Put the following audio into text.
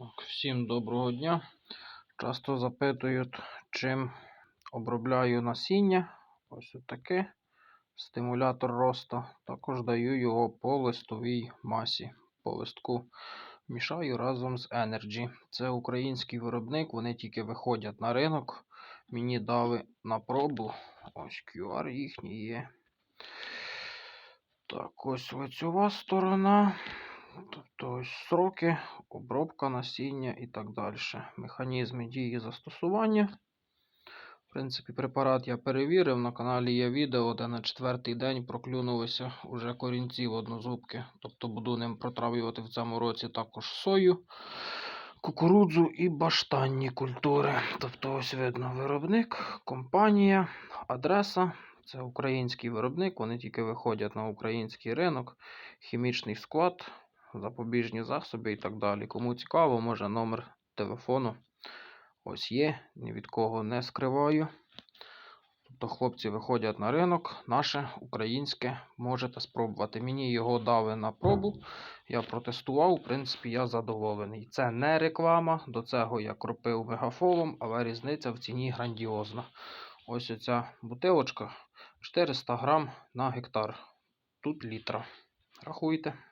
Так, всім доброго дня. Часто запитують, чим обробляю насіння. Ось таке. Стимулятор росту. Також даю його по листовій масі. По листку мішаю разом з Energy. Це український виробник, вони тільки виходять на ринок. Мені дали на пробу. Ось QR їхній є. Так, ось лицьова сторона. Тобто ось сроки, обробка насіння і так далі. Механізми дії застосування. В принципі, препарат я перевірив. На каналі є відео, де на четвертий день проклюнулися уже корінці в однозубки. Тобто буду ним протравлювати в цьому році також сою, кукурудзу і баштанні культури. Тобто, ось видно виробник, компанія, адреса. Це український виробник, вони тільки виходять на український ринок, хімічний склад, запобіжні засоби і так далі. Кому цікаво, може номер телефону ось є, ні від кого не скриваю. Тобто хлопці виходять на ринок, наше українське можете спробувати. Мені його дали на пробу. Я протестував, в принципі, я задоволений. Це не реклама, до цього я кропив мегафолом, але різниця в ціні грандіозна. Ось оця бутилочка 400 грам на гектар. Тут літра. Рахуйте.